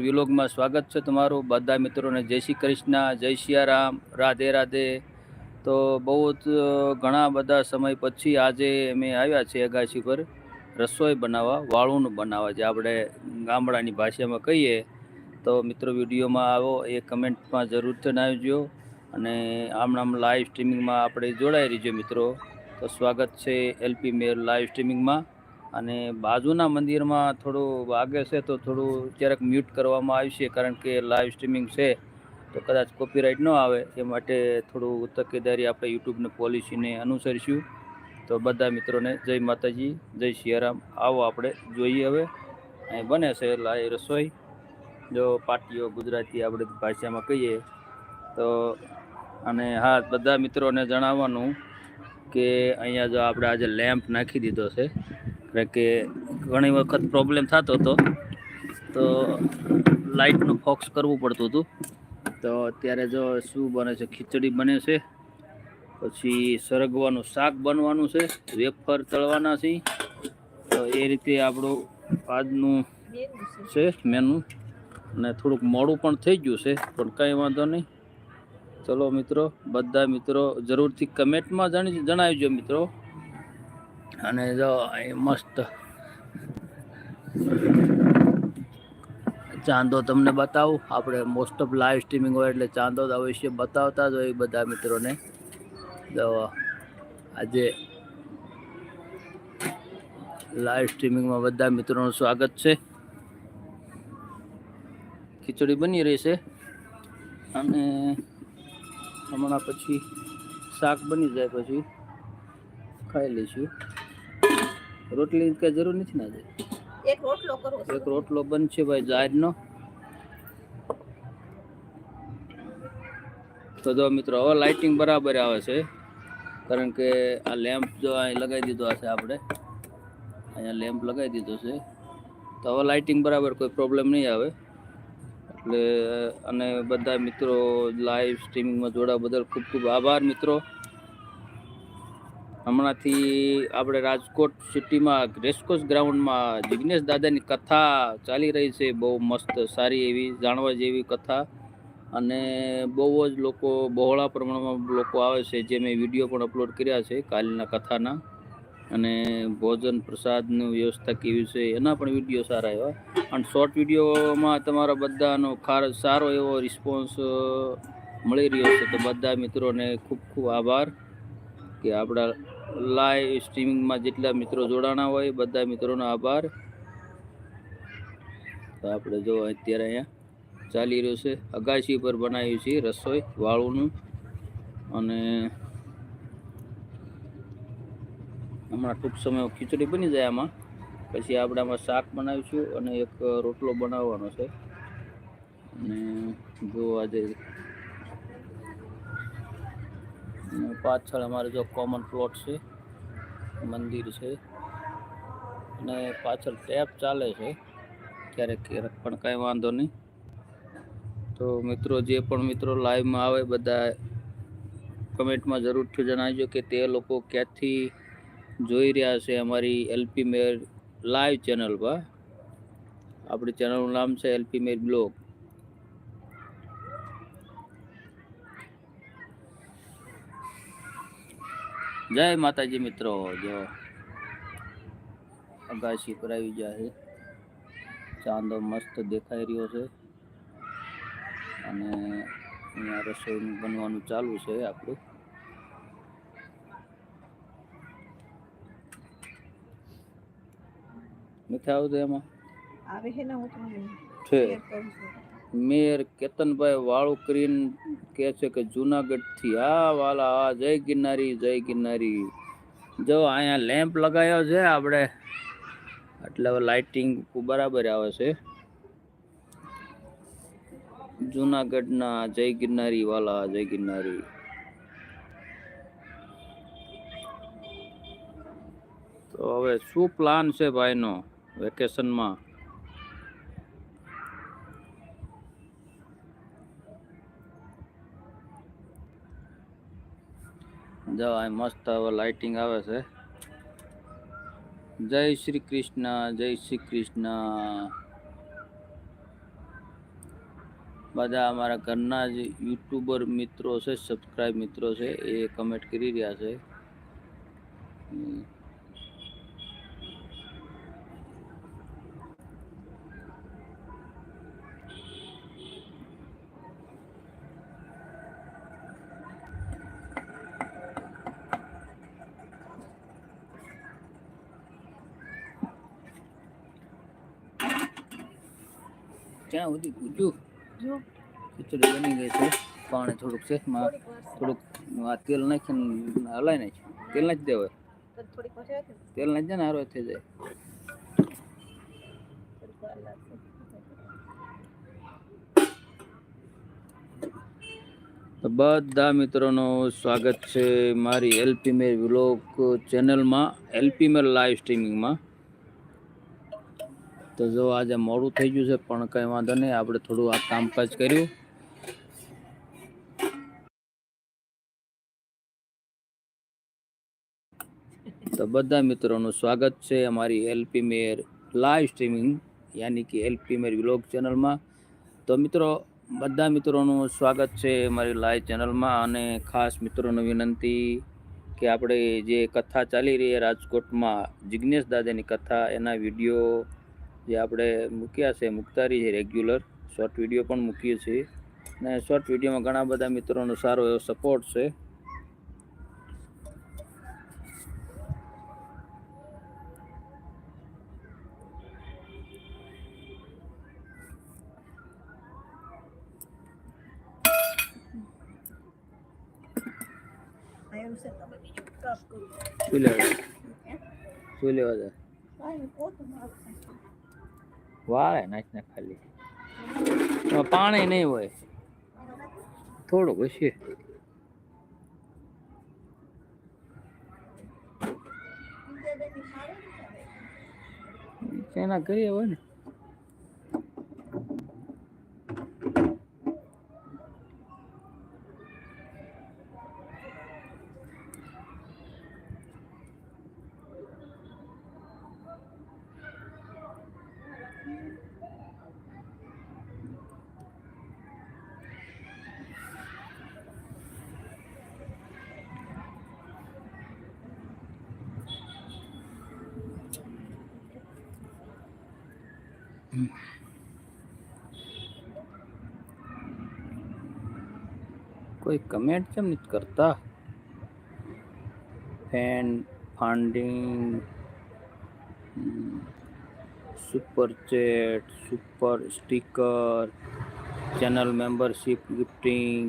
વિલોગમાં સ્વાગત છે તમારું. બધા મિત્રોને જય શ્રી કૃષ્ણ, જય સિયારામ રાધે રાધે. તો બહુ જ ઘણા બધા સમય પછી આજે અમે આવ્યા છીએ અગાશી પર રસોઈ બનાવવા, વાળુંનું બનાવવા, જે આપણે ગામડાની ભાષામાં કહીએ. તો મિત્રો વિડીયોમાં આવો, એ કમેન્ટમાં જરૂર જણાવજો અને આમણામ લાઈવ સ્ટ્રીમિંગમાં આપણે જોડાઈ રહીજો મિત્રો. તો સ્વાગત છે એલપી મેર લાઈવ સ્ટ્રીમિંગમાં અને બાજુના મંદિરમાં થોડું વાગે છે તો થોડું ક્યારેક મ્યુટ કરવામાં આવશે કારણ કે લાઈવ સ્ટ્રીમિંગ છે, તો કદાચ કોપીરાઇટ ન આવે. એ માટે થોડું તકેદારી આપણે યુટ્યુબની પોલિસીને અનુસરીશું. તો બધા મિત્રોને જય માતાજી, જય શિયારામ આવો આપણે જોઈએ હવે. અહીં બને છે લાઈવ રસોઈ. જો પાટીઓ ગુજરાતી આપણે ભાષામાં કહીએ તો, અને હા, બધા મિત્રોને જણાવવાનું કે અહીંયા જો આપણે આજે લેમ્પ નાખી દીધો છે. કારણ કે ઘણી વખત પ્રોબ્લેમ થતો હતો. તો લાઇટનું ફોક્સ કરવું પડતું હતું. તો અત્યારે જો શું બને છે, ખીચડી બને છે, પછી સરગવાનું શાક બનવાનું છે, વેફર તળવાના છે. તો એ રીતે આપણું આજનું છે મેનુ અને થોડુંક મોડું પણ થઈ ગયું છે, પણ કંઈ વાંધો નહીં. ચલો મિત્રો, બધા મિત્રો જરૂરથી કમેન્ટમાં જણી જણાવજો મિત્રો. અને જો અહીં મસ્ત ચાંદો તમને બતાવું. આપણે મોસ્ટ ઓફ લાઈવ સ્ટ્રીમિંગ હોય એટલે ચાંદો તો અવશ્ય બતાવતા જ હોય બધા મિત્રોને. તો આજે લાઈવ સ્ટ્રીમિંગમાં બધા મિત્રોનું સ્વાગત છે. ખીચડી બની રહી છે. અને હમણાં પછી શાક બની જાય પછી ખાઈ લઈશું. રોટલી કઈ જરૂર નથી ને આજે? એક રોટલો કરો. એક રોટલો બનશે ભાઈ જાહેરનો. તો જો મિત્રો હવે લાઇટિંગ બરાબર આવે છે. કારણ કે આ લેમ્પ જો અહીં લગાવી દીધો હશે આપણે. અહીંયા લેમ્પ લગાવી દીધો છે. તો હવે લાઇટિંગ બરાબર કોઈ પ્રોબ્લેમ નહીં આવે. એટલે અને બધા મિત્રો લાઈવ સ્ટ્રીમિંગમાં જોડા બદલ ખૂબ ખૂબ આભાર મિત્રો. હમણાંથી આપણે રાજકોટ સિટીમાં રેસકોર્સ ગ્રાઉન્ડમાં જિગ્નેશ દાદાની કથા ચાલી રહી છે, બહુ મસ્ત, સારી એવી, જાણવા જેવી કથા. અને બહુ જ લોકો, બહોળા પ્રમાણમાં લોકો આવે છે, જે મેં વીડિયો પણ અપલોડ કર્યા છે કાલના કથાના. અને ભોજન પ્રસાદની વ્યવસ્થા કેવી છે, એના પણ વીડિયો સારા એવા. અને શોર્ટ વિડીયોમાં તમારા બધાનો ખાર, સારો એવો રિસ્પોન્સ મળી રહ્યો છે. તો બધા મિત્રોને ખૂબ ખૂબ આભાર કે આપણા લાઈવ સ્ટ્રીમિંગમાં જેટલા મિત્રો જોડાણા હોય, બધા મિત્રોનો આભાર. તો આપણે જો અત્યારે અહીંયા ચાલી રહ્યું છે. અગાશી પર બનાવ્યું છે રસોઈ, વાળુનું. અને હમણાં ટૂંક સમય ખીચડી બની જાય આમાં. પછી આપણે આમાં શાક બનાવીશું અને એક રોટલો બનાવવાનો છે. અને જો આજે અને પાછળ અમારે જો કોમન પ્લોટ છે, મંદિર છે, અને પાછળ ટેપ ચાલે છે, ક્યારેક ક્યારેક પણ કાંઈ વાંધો નહીં. તો મિત્રો, જે પણ મિત્રો લાઈવમાં આવે, બધા કમેન્ટમાં જરૂરથી જણાવજો કે તે લોકો ક્યાંથી જોઈ રહ્યા છે અમારી એલપી મેર લાઈવ ચેનલ પર. આપણી ચેનલનું નામ છે એલપી મેર બ્લોગ જય માતાજી મિત્રો જો અગાશી પર આવી ચાંદો મસ્ત દેખાઈ રહ્યો છે. અને અહીંયા રસોઈનું બનવાનું ચાલુ છે આપણું. નથી આવતું એમાં? આવે છે ને હું છે. મેયર કેતનભાઈ વાળું કરીને કહે છે કે જુનાગઢથી આ વાલા હા જય ગિરનારી જય ગિરનારી. જો અહીંયા લેમ્પ લગાવ્યો છે આપણે, એટલે હવે લાઇટિંગ બરાબર આવે છે. જુનાગઢના જય ગિરનારી, વાલા, જય ગિરનારી. તો હવે શું પ્લાન છે ભાઈનો વેકેશનમાં જો આ મસ્ત હવે લાઇટિંગ આવે છે. જય શ્રી કૃષ્ણ, જય શ્રી કૃષ્ણ. બધા અમારા ઘરના જ યુટ્યુબર મિત્રો છે સબસ્ક્રાઈબ મિત્રો છે, એ કમેન્ટ કરી રહ્યા છે. ક્યાં સુધી પૂછ્યું ખીચડી બની ગઈ છે. પાણી થોડુંક છે. થોડીક આ તેલ નાખીને હલાય નાખે તેલ નાખી દેવાય. તેલ નાખી દે ને હારો થઈ જાય. બધા મિત્રોનું સ્વાગત છે મારી એલપી મેર વ્લોગ ચેનલમાં. એલપી મેર લાઈવ સ્ટ્રીમિંગમાં. તો જો આજે મોડું થઈ ગયું છે, પણ કંઈ વાંધો નહીં, આપણે થોડું આ કામકાજ કર્યું. તો બધા મિત્રોનું સ્વાગત છે અમારી એલપી મેર લાઈવ સ્ટ્રીમિંગ, યાની કે એલપી મેર વ્લોગ ચેનલમાં. તો મિત્રો, બધા મિત્રોનું સ્વાગત છે અમારી લાઈવ ચેનલમાં, અને ખાસ મિત્રોની વિનંતી કે આપણે જે કથા ચાલી રહી છે રાજકોટમાં જિજ્ઞેશ દાદાની કથા, એના વીડિયો જે આપણે મૂક્યા છે મુકતારી છે રેગ્યુલર શોર્ટ વીડિયો પણ મૂકીએ છીએ. અને શોર્ટ વિડીયોમાં ઘણા બધા મિત્રોનો સારો એવો સપોર્ટ છે? શું લેવા જાય? વાળે નાખીને ખાલી પાણી નહીં હોય થોડુંક હશે. એના કરીએ હોય ને કોઈ કમેન્ટ કેમ નથી કરતા? Fan funding super chat super sticker channel membership gifting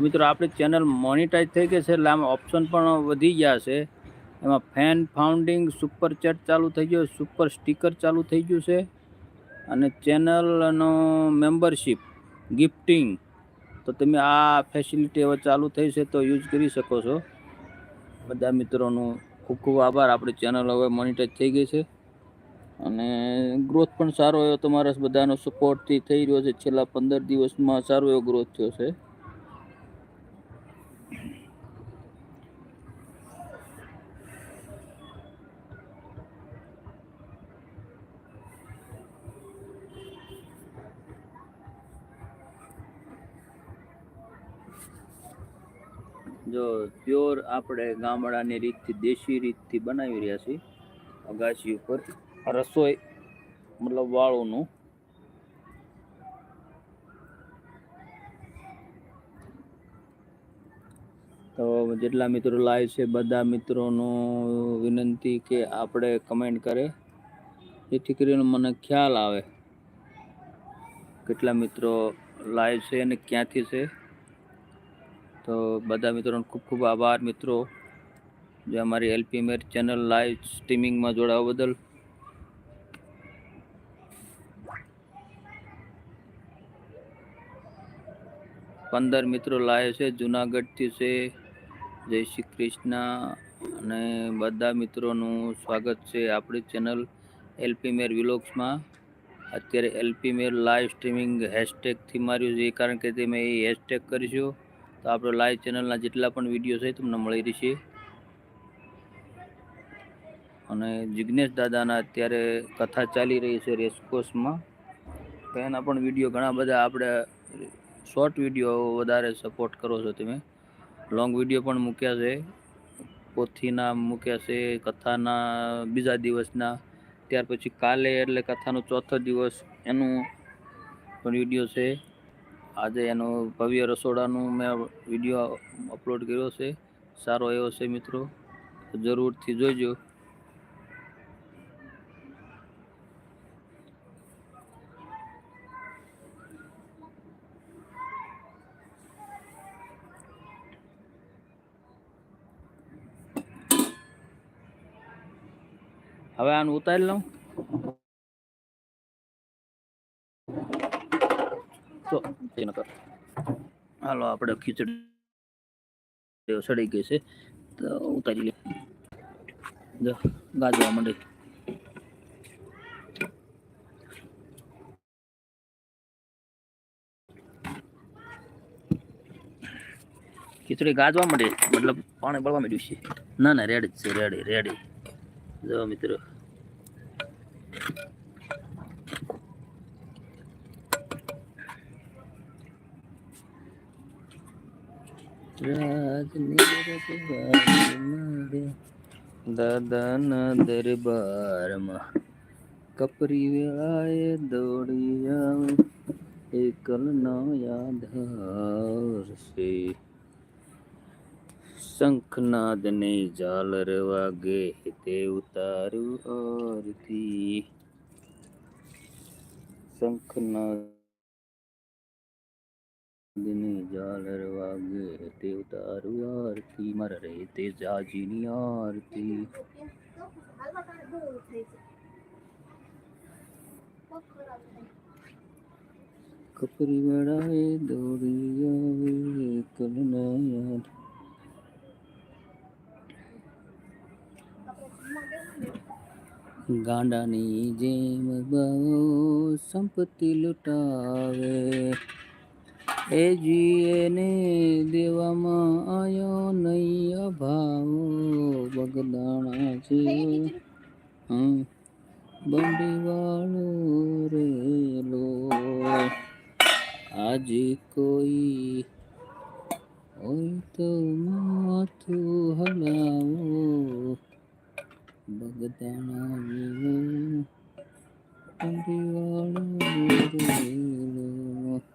મિત્રો, આપણી ચેનલ મોનિટાઈઝ થઈ ગઈ છે એટલે આમાં ઓપ્શન પણ વધી ગયા છે. એમાં ફેન ફાઉન્ડિંગ સુપર ચેટ ચાલુ થઈ ગયો સુપર સ્ટીકર ચાલુ થઈ ગયું છે. અને ચેનલનો મેમ્બરશિપ ગિફ્ટિંગ તો તમે આ ફેસિલિટી હવે ચાલુ થઈ છે તો યુઝ કરી શકો છો. બધા મિત્રોનું ખૂબ ખૂબ આભાર. આપણી ચેનલ હવે મોનિટાઈઝ થઈ ગઈ છે. અને ગ્રોથ પણ સારો એવો તમારા બધાનો સપોર્ટથી થઈ રહ્યો છે. છેલ્લા પંદર દિવસમાં સારો એવો ગ્રોથ થયો છે. જો પ્યોર આપણે ગામડાની રીતથી, દેશી રીતથી બનાવી રહ્યા છીએ, અગાશી ઉપર. રસોઈ, મતલબ વાળોનું. તો જેટલા મિત્રો લાઈવ છે, બધા મિત્રોનું વિનંતી કે આપણે કમેન્ટ કરે. જેથી કરીને મને ખ્યાલ આવે. કેટલા મિત્રો લાઈવ છે અને ક્યાંથી છે. તો બધા મિત્રોનો ખૂબ ખૂબ આભાર મિત્રો. જે અમારી એલપી મેર ચેનલ લાઈવ સ્ટ્રીમિંગમાં જોડાવા બદલ. પંદર મિત્રો લાવે છે, જુનાગઢથી છે. જય શ્રી કૃષ્ણ. અને બધા મિત્રોનું સ્વાગત છે આપણી ચેનલ એલપી મેર વિલોક્સમાં અત્યારે એલપી મેર લાઈવ સ્ટ્રીમિંગ હેશટેગથી માર્યું છે. કારણ કે તે મેં એ હેશટેગ કરીશું તો આપણો લાઈવ ચેનલના જેટલા પણ વીડિયો છે તમને મળી રહેશે. અને જિજ્ઞેશ દાદાના અત્યારે કથા ચાલી રહી છે રેસકોર્સમાં તો એના પણ વીડિયો ઘણા બધા આપણે શોર્ટ વીડિયો વધારે સપોર્ટ કરો છો તમે. લોંગ વીડિયો પણ મૂક્યા છે. પોથીના મૂક્યા છે, કથાના બીજા દિવસના. ત્યાર પછી કાલે એટલે કથાનો ચોથો દિવસ એનું પણ વીડિયો છે. આજે એનો ભવ્ય રસોડાનું મેં વીડિયો અપલોડ કર્યો છે. સારો એવો છે મિત્રો. જરૂરથી જોઈજો હવે આનું ઉતારી લઉં તો એ નકર હાલો, આપણે ખીચડી સડી ગઈ છે. તો ઉતારી લે ગાજવા માંડે. ખીચડી ગાજવા માંડે. મતલબ પાણી બળવા માંડ્યું છે. ના ના, રેડી છે, રેડી રેડી. જો મિત્રો દાદાના દરબારમાં કપરી વેળાએ દોડી આવે. એકલનો યાધાર છે શંખનાદને ઝાલર વાગે તે ઉતારું આરતી. શંખનાદને ઝાલર વાગે તે ઉતારું આરતી મારા રે તે જાજીની આરતી તારે બહુ. કપરી વડાએ દોડી આવે કલના ગાંડાની જેમ બાવો સંપત્તિ લૂંટાવે એ જીએને દેવામાં આયો નહીં અભાવો. બગદાણા છે? હમ બંડી વાળો રેલો આજે કોઈ હોય તો માથું હલાવો. બગદાણા જેવો બંડી વાળો રેલો તો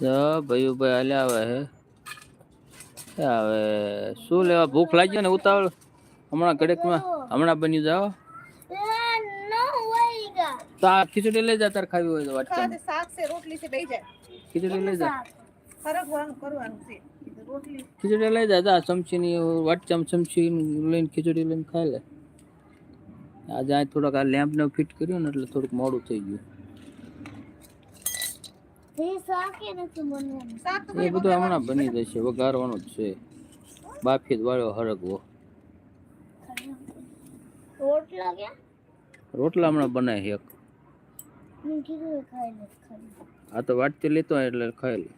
ભાઈ ભાઈ હાલ્યા આવે હે. ક્યાં આવે શું લેવા? ભૂખ લાગી ને ઉતાવળ? હમણાં ઘડીકમાં હમણાં બની જાઓ. આ ન હોય ગા. તો આ ખીચડી લઈ જા તાર ખાવી હોય તો વાટકા ખાતે શાક છે રોટલી છે બેય જાય ખીચડી લઈ જા. ફરકવાનું કરવાનું છે રોટલી. ખીચડી લઈ જા જા ચમચીની વાટકામાં ચમચી લઈને ખીચડી લઈને ખાઈ લે. આજે આ થોડાક આ લેમ્પ ને ફિટ કર્યું ને એટલે થોડુંક મોડું થઈ ગયું. શાક તો એ બધું હમણાં બની જશે વઘારવાનું જ છે. બાફી વાળો હરગવો. રોટલા હમણાં બનાય એક. આ તો વાટતી લેતો હોય એટલે ખાઈ લે.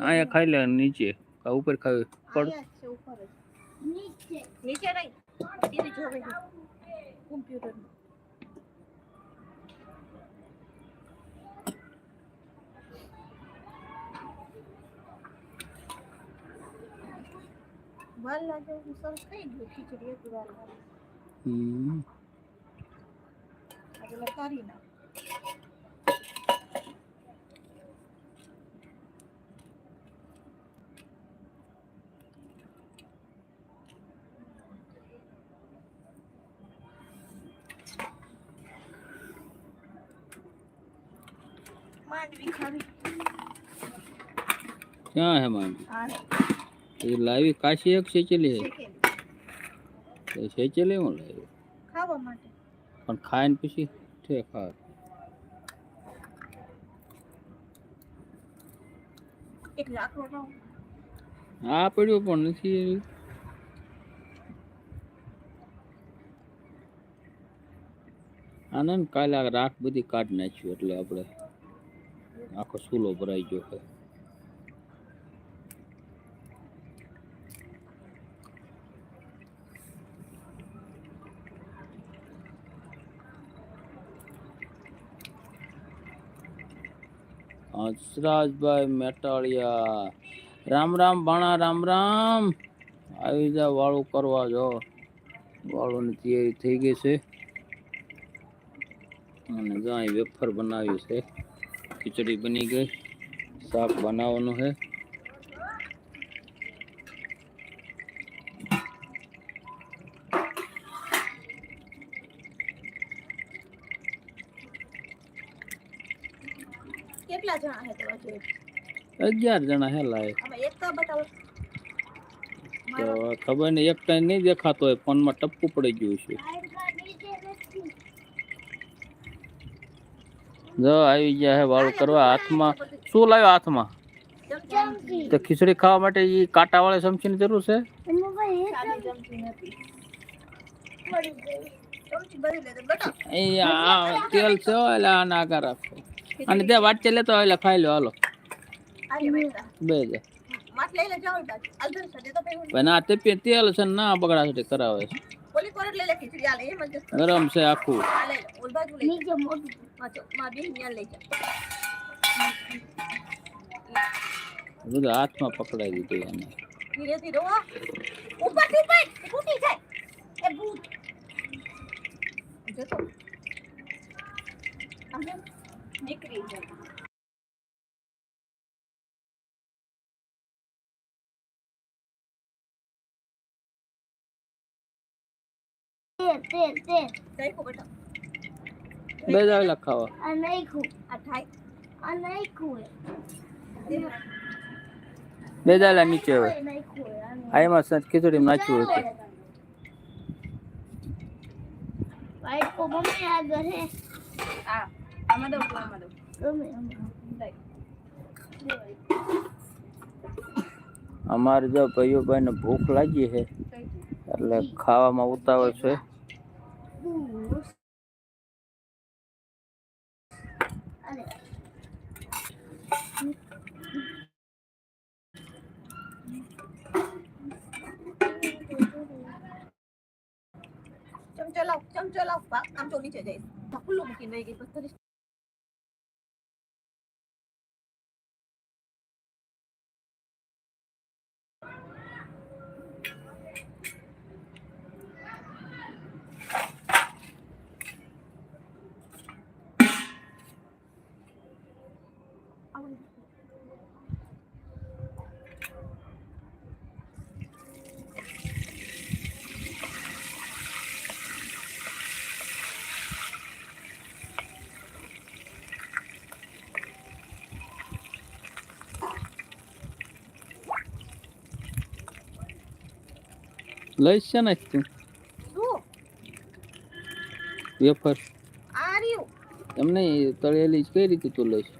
અહીંયા ખાઈ લે નીચે. કા ઉપર ખાવી પડ. છે ઉપર જ. નીચે. નીચે નહીં. કોમ્પ્યુટર વાર લાગે એવું સરસ થઈ ગયું ખીચડી એક વાર. લાગે હમ. આજે લતારી ના માંડવી ક્યાં હે માંડી એ લાવી કાશી એક સેચેલી છે. એ સેચેલી હું લાવી? ખાવા માટે. પણ ખાઈને પછી છે ખા એક લાકડો આ પડ્યો પણ નથી આનંદ આને કાલે આ રાખ બધી કાઢી નાખ્યું એટલે આપણે આખો સૂલો ભરાઈ ગયો હંસરાજભાઈ મેટાળિયા. રામ રામ ભાણા રામ રામ. આવી જા વાળું કરવા જો. વાળુંની તૈયારી થઈ ગઈ છે. અને જો અહીં વેફર બનાવ્યું છે. ખીચડી બની ગઈ. શાક બનાવવાનું છે કેટલા જણા છે તમારા જોડે અગિયાર જણા હેલા એ આમાં એક તો બતાવો. તો ખબર નહીં એક ટાઈમ નહીં દેખાતો હોય ફોનમાં ટપકું પડી ગયું છે. જો આવી ગયા હે વાળું કરવા હાથમાં. શું લાવ્યો હાથમાં? ચમચી તો ખીચડી ખાવા માટે એ કાંટા વાળા ચમચીની જરૂર છે? સાદી ચમચી નથી ચમચી ભરી લે તો બતાવો. એ આ તેલ છે હો, એટલે આના આગળ રાખો અને તે વાટકે લેતો હોય એટલે ખાઈ લો હાલો આજે બેટા બે જ માથ લઈ લે જાવ બાજુ અલગર સદે તો પેલું પણ આ તે પે- તેલ છે ને ના બગડાટી કરાવે છે ઓલી કોરટ લઈ લે ખીચડી આ લે એમ જ ગરમ છે આખું આ લઈ લે ઓલ બાજુ લઈ નીચે મોટું માં જો માં બેન ન્યા લઈ જા બધું હાથમાં પકડાઈ દીધું એને ધીરે ધીરે હો ઉપરથી ઉપર ફૂટી જાય એ ભૂત જતો આમ નીકળી જાય. બે જ આવેલા ખાવા. આ થાય. બે. આવેલા નીચે હવે. આ એમાં સજ ખીચડી નાખ્યું હતું. આ આમાં દઉં તું આમાં દઉં. અમારે જો ભાઈઓ બહેન ભૂખ લાગી છે એટલે ખાવામાં ઉતાવળ છે. ચમચો લાવ ચમચો લાવ આમ તો નીચે જાય ખુલ્લું મૂકીને વહી ગઈ પછી લઈશ છે ને તું? વેફર આ રહ્યું? એમ નહીં તળેલી જ કઈ રીતે તું લઈશ?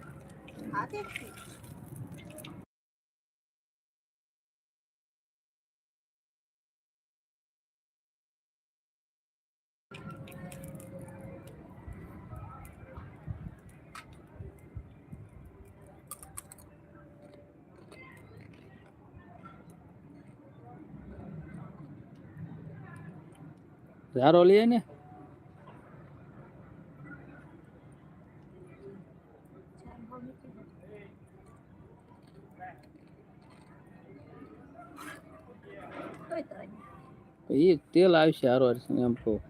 તે ઝારો લઈએ ને. એ તેલ આવશે હારો એમ કહું.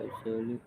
ક્યાં છે ઓલી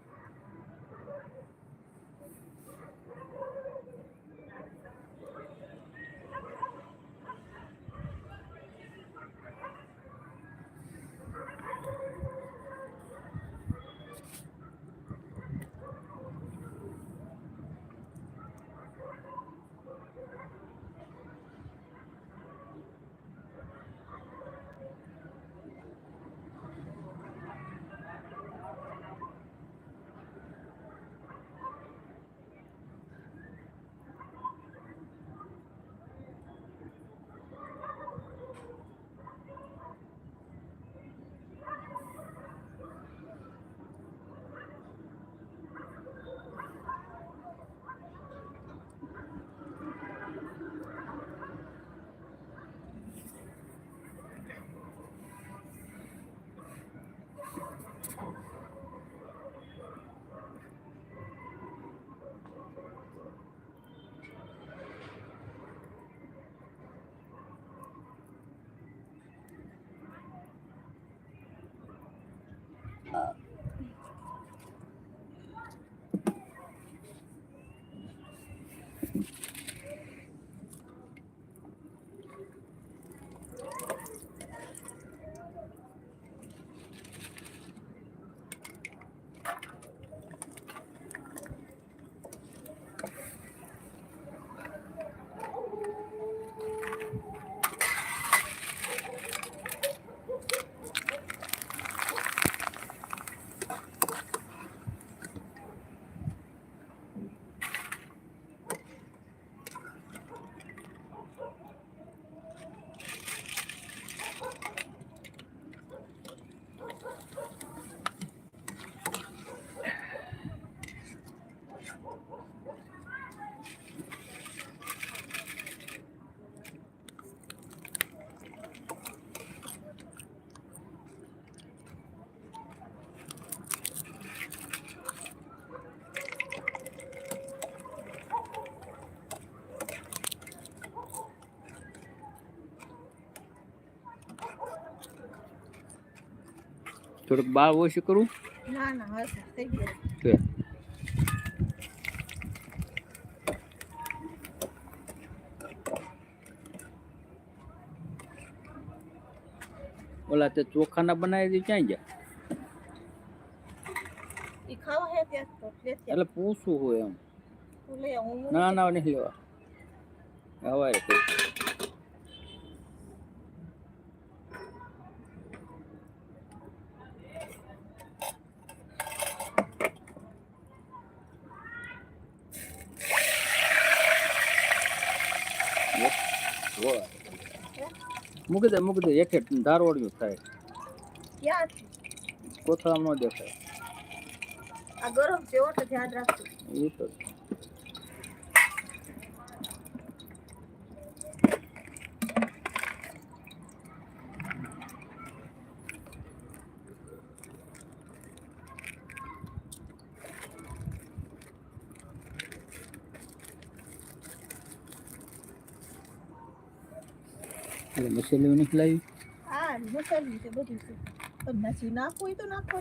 થોડુંક બાર ઓછું કરું? ના ના થઈ ગયું. ઓલા તે ચોખાના બનાવી દી ક્યાં ગયા. એટલે પૂછવું હોય એમ. ના ના નહીં લેવા. હવારે મૂકી દે મૂકી દે એક ધારવાડિયું થાય. કોથળામાં ન દેખાય. આ ગરમ છે ઓટ ધ્યાન રાખજો. એ તો એટલે મસાલો નીકળાવી હા મસાલી છે બધું છે. પણ નથી નાખવું તો નાખો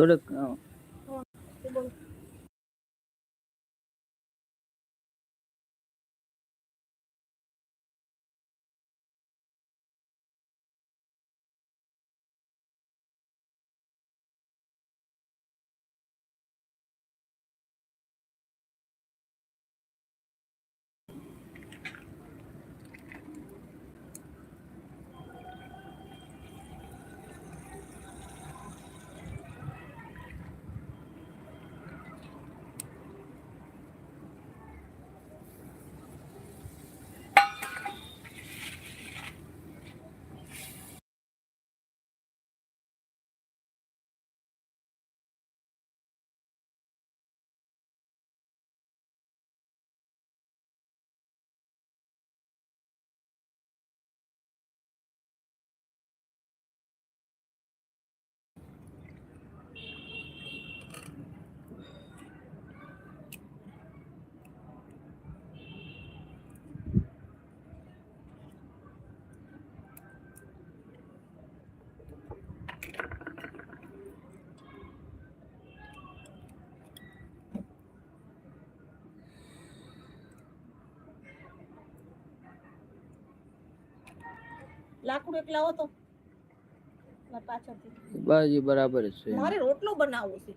છો થોડુંક અ, લાકડું એક લાવો તો પાછળથી. બરાબર છે. મારે રોટલો બનાવવો છે.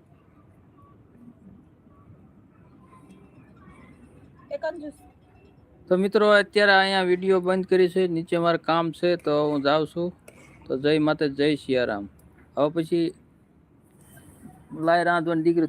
તો મિત્રો અત્યારે અહીંયા વીડિયો બંધ કરી છે. નીચે મારે કામ છે તો હું જાઉં છું. તો જય માતા જય સિયારામ હવે પછી લાય રાંધવાની દીકરી